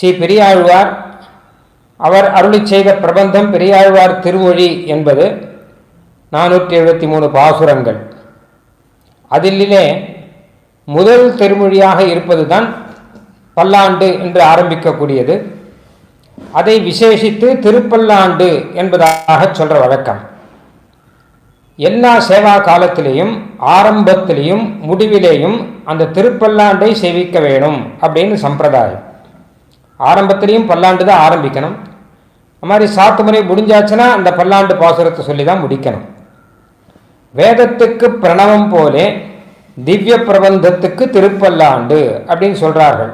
ஸ்ரீ பெரியாழ்வார் அவர் அருளி செய்த பிரபந்தம் பெரியாழ்வார் திருமொழி என்பது நானூற்றி எழுபத்தி மூணு பாசுரங்கள். அதிலே முதல் திருமொழியாக இருப்பதுதான் பல்லாண்டு என்று ஆரம்பிக்கக்கூடியது. அதை விசேஷித்து திருப்பல்லாண்டு என்பதாக சொல்ற வழக்கம். எல்லா சேவா காலத்திலேயும் ஆரம்பத்திலேயும் முடிவிலேயும் அந்த திருப்பல்லாண்டை சேவிக்க வேணும் அப்படின்னு சம்பிரதாயம். ஆரம்பத்திலையும் பல்லாண்டு தான் ஆரம்பிக்கணும். அது மாதிரி சாத்து முறை முடிஞ்சாச்சுன்னா அந்த பல்லாண்டு பாசுரத்தை சொல்லி தான் முடிக்கணும். வேதத்துக்கு பிரணவம் போலே திவ்ய பிரபந்தத்துக்கு திருப்பல்லாண்டு அப்படின்னு சொல்கிறார்கள்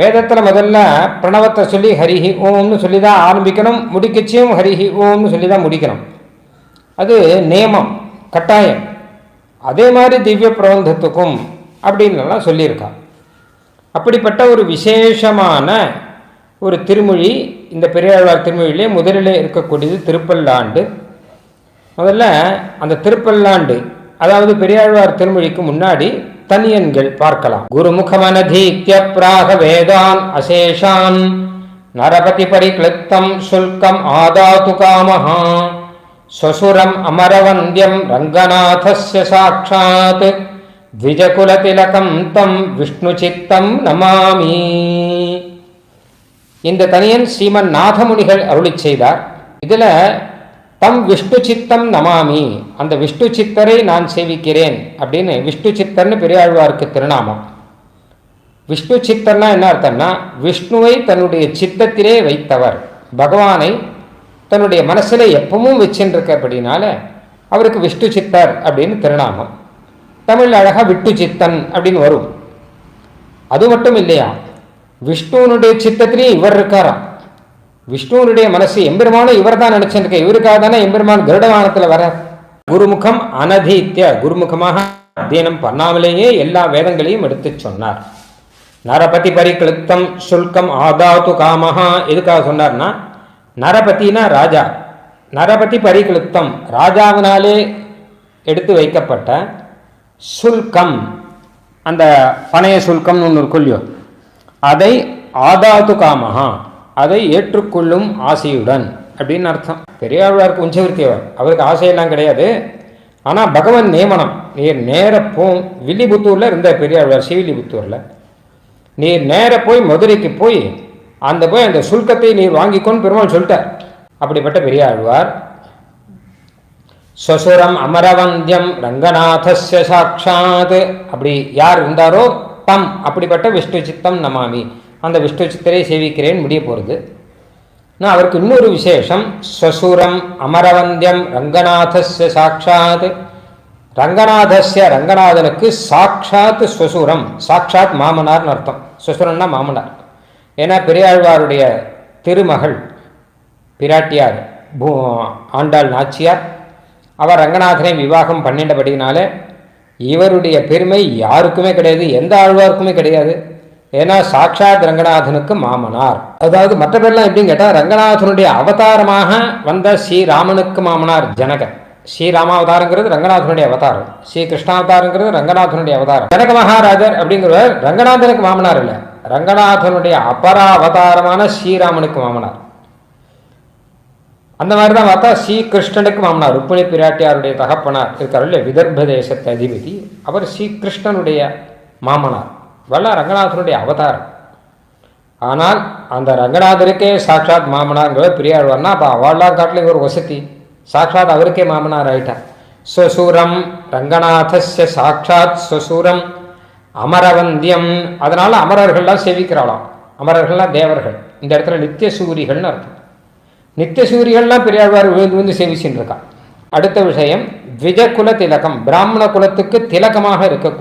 வேதத்தில் முதல்ல பிரணவத்தை சொல்லி ஹரிஹி ஓம்னு சொல்லி தான் ஆரம்பிக்கணும் முடிக்கச்சியும் ஹரிஹி ஓம்னு சொல்லி தான் முடிக்கணும். அது நியமம் கட்டாயம். அதே மாதிரி திவ்ய பிரபந்தத்துக்கும் அப்படின்னுலாம் சொல்லியிருக்கான். அப்படிப்பட்ட ஒரு விசேஷமான ஒரு திருமொழி இந்த பெரியாழ்வார் திருமொழியிலே முதலிலே இருக்கக்கூடியது திருப்பல்லாண்டு. முதல்ல அந்த திருப்பல்லாண்டு அதாவது பெரியாழ்வார் திருமொழிக்கு முன்னாடி தனியன்கள் பார்க்கலாம். குருமுகமனதீத்திய பிராக வேதான் அசேஷான் நரபதி பரிக்ளிப்தம் சுல்கம் ஆதாது காமஹா ஸ்வசுரம் அமரவந்தியம் ரங்கநாதஸ்ய சாட்சாத். திஜகுலதிலகம் தம் விஷ்ணு சித்தம் நமாமி இந்த தனியன் ஸ்ரீமன் நாதமுனிகள் அருளி செய்தார் இதில் தம் விஷ்ணு சித்தம் நமாமி. அந்த விஷ்ணு சித்தரை நான் சேவிக்கிறேன் அப்படின்னு விஷ்ணு சித்தர்னு பெரியாழ்வாருக்கு திருநாமம். விஷ்ணு சித்தர்னா என்ன அர்த்தம்னா விஷ்ணுவை தன்னுடைய சித்தத்திலே வைத்தவர். பகவானை தன்னுடைய மனசில் எப்பவும் வச்சுருக்கப்படினால அவருக்கு விஷ்ணு சித்தர் அப்படின்னு திருநாமம். தமிழ் அழகா விட்டு சித்தன் அப்படின்னு வரும். அது மட்டும் இல்லையா? விஷ்ணுவனுடைய சித்தத்திலேயே இவர் இருக்காராம். விஷ்ணுவனுடைய மனசு எம்பெருமானும் இவர் தான் நினைச்சிருக்க. இவருக்காக தானே எம்பெருமான் கருடவானத்தில் வர குருமுகம் அனதீத்திய குருமுகமாக அத்தியனம் பண்ணாமலேயே எல்லா வேதங்களையும் எடுத்து சொன்னார். நரபதி பரிகிளுத்தம் சுல்கம் ஆதாத்து காமஹா. எதுக்காக சொன்னார்னா நரபதினா ராஜா. நரபதி பரிகிளுத்தம் ராஜாவினாலே எடுத்து வைக்கப்பட்ட சுல்கம். அந்த பணைய சுல்கம்னு ஒன்று இருக்கும் இல்லையோ? அதை ஆதாத்து காமஹா. அதை ஏற்றுக்கொள்ளும் ஆசையுடன் அப்படின்னு அர்த்தம். பெரியாழ்வாருக்கு உஞ்சவிருத்தியவர் அவருக்கு ஆசையெல்லாம் கிடையாது. ஆனால் பகவன் நியமனம். நீர் நேர போ வில்லிபுத்தூரில் இருந்த பெரியாழ்வார் ஸ்ரீவில்லிபுத்தூரில் நீர் நேர போய் மதுரைக்கு போய் அந்த போய் அந்த சுல்கத்தை நீர் வாங்கிக்கொண்டு பெருமாள் சொல்லிட்டார். அப்படிப்பட்ட பெரியாழ்வார் ஸ்வசுரம் அமரவந்தியம் ரங்கநாதஸ்ய சாட்சாத் அப்படி யார் இருந்தாரோ தம் அப்படிப்பட்ட விஷ்ணு சித்தம் நமாமி. அந்த விஷ்ணு சித்தரை சேவிக்கிறேன் முடிய போகிறது நான் அவருக்கு இன்னொரு விசேஷம் ஸ்வசுரம் அமரவந்தியம் ரங்கநாதஸ்ய சாட்சாத் ரங்கநாதஸ்ய ரங்கநாதனுக்கு சாட்சாத் ஸ்வசுரம் சாட்சாத் மாமனார்னு அர்த்தம். ஸ்வசுரம்னா மாமனார். ஏன்னா பெரியாழ்வாருடைய திருமகள் பிராட்டியார் பூ ஆண்டாள் நாச்சியார் அவர் ரங்கநாதனை விவாகம் பண்ணிட்டபடினால இவருடைய பெருமை யாருக்குமே கிடையாது எந்த ஆழ்வாருக்குமே கிடையாது. ஏன்னா சாட்சாத் ரங்கநாதனுக்கு மாமனார். அதாவது மற்ற பேர்லாம் எப்படின்னு கேட்டால் ரங்கநாதனுடைய அவதாரமாக வந்த ஸ்ரீராமனுக்கு மாமனார் ஜனகன் ஸ்ரீராமாவதாரங்கிறது ரங்கநாதனுடைய அவதாரம். ஸ்ரீ கிருஷ்ணாவதாரங்கிறது ரங்கநாதனுடைய அவதாரம். ஜனக மகாராஜர் அப்படிங்கிறவர் ரங்கநாதனுக்கு மாமனார் இல்லை. ரங்கநாதனுடைய அபரா அவதாரமான ஸ்ரீராமனுக்கு மாமனார். அந்த மாதிரி தான் பார்த்தா ஸ்ரீகிருஷ்ணனுக்கு மாமனார் ருக்மிணி பிராட்டியாருடைய தகப்பனார் இருக்கார் இல்லையா விதர்ப தேசத்து அதிபதி. அவர் ஸ்ரீகிருஷ்ணனுடைய மாமனார் வல்ல ரங்கநாதனுடைய அவதாரம். ஆனால் அந்த ரங்கநாதருக்கே சாட்சாத் மாமனார்ங்கிற பிரியாழ்வார்னா அப்போ அவள்லாம் காட்டிலும் ஒரு வசதி. சாட்சாத் அவருக்கே மாமனார் ஆயிட்டார். ஸ்வசூரம் ரங்கநாதஸ்ய சாட்சாத் ஸ்வசூரம் அமரவந்தியம். அதனால் அமரர்கள்லாம் சேவிக்கிறாளாம். அமரர்கள்லாம் தேவர்கள். இந்த இடத்துல நித்திய சூரிகள்னு அர்த்தம். நித்திய சூரியன்லாம் பெரியாழ்வார் விழுந்து விழுந்து சேவிச்சுட்டு இருக்கான். அடுத்த விஷயம் த்விஜ திலகம் பிராமண குலத்துக்கு திலகமாக இருக்கக்கூடிய